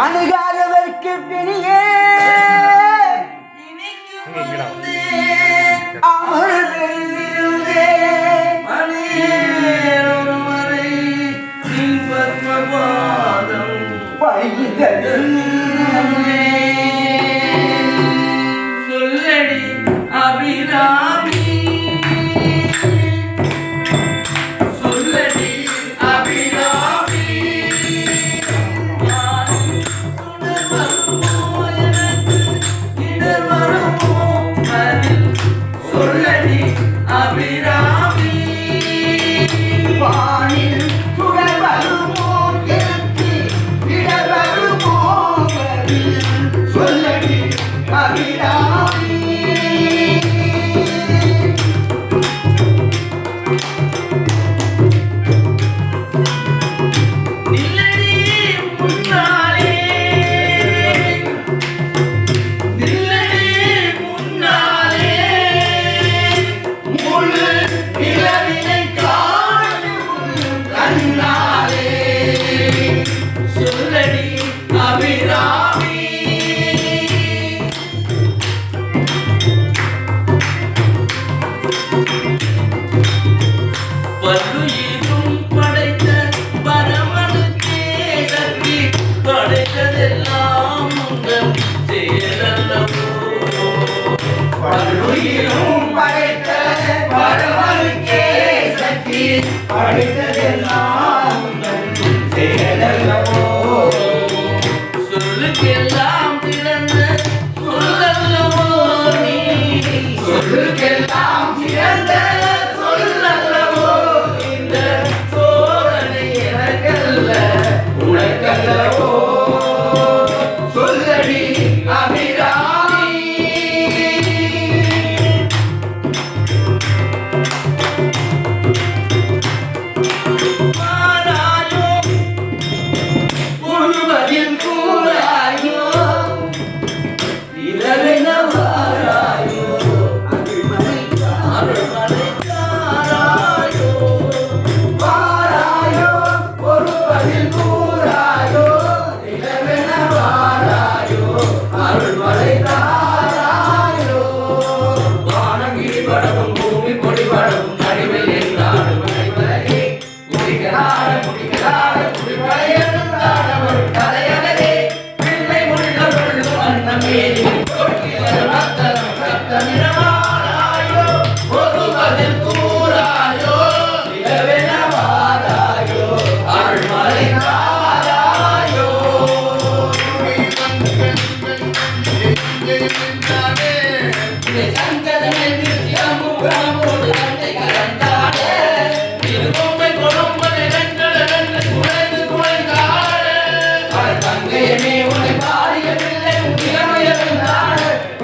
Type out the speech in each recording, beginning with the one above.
அணுகாதவர்க்கு பிணியே சொல்லடி அபிராமி.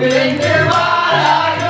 விளைந்து வாழாயோ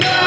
Oh,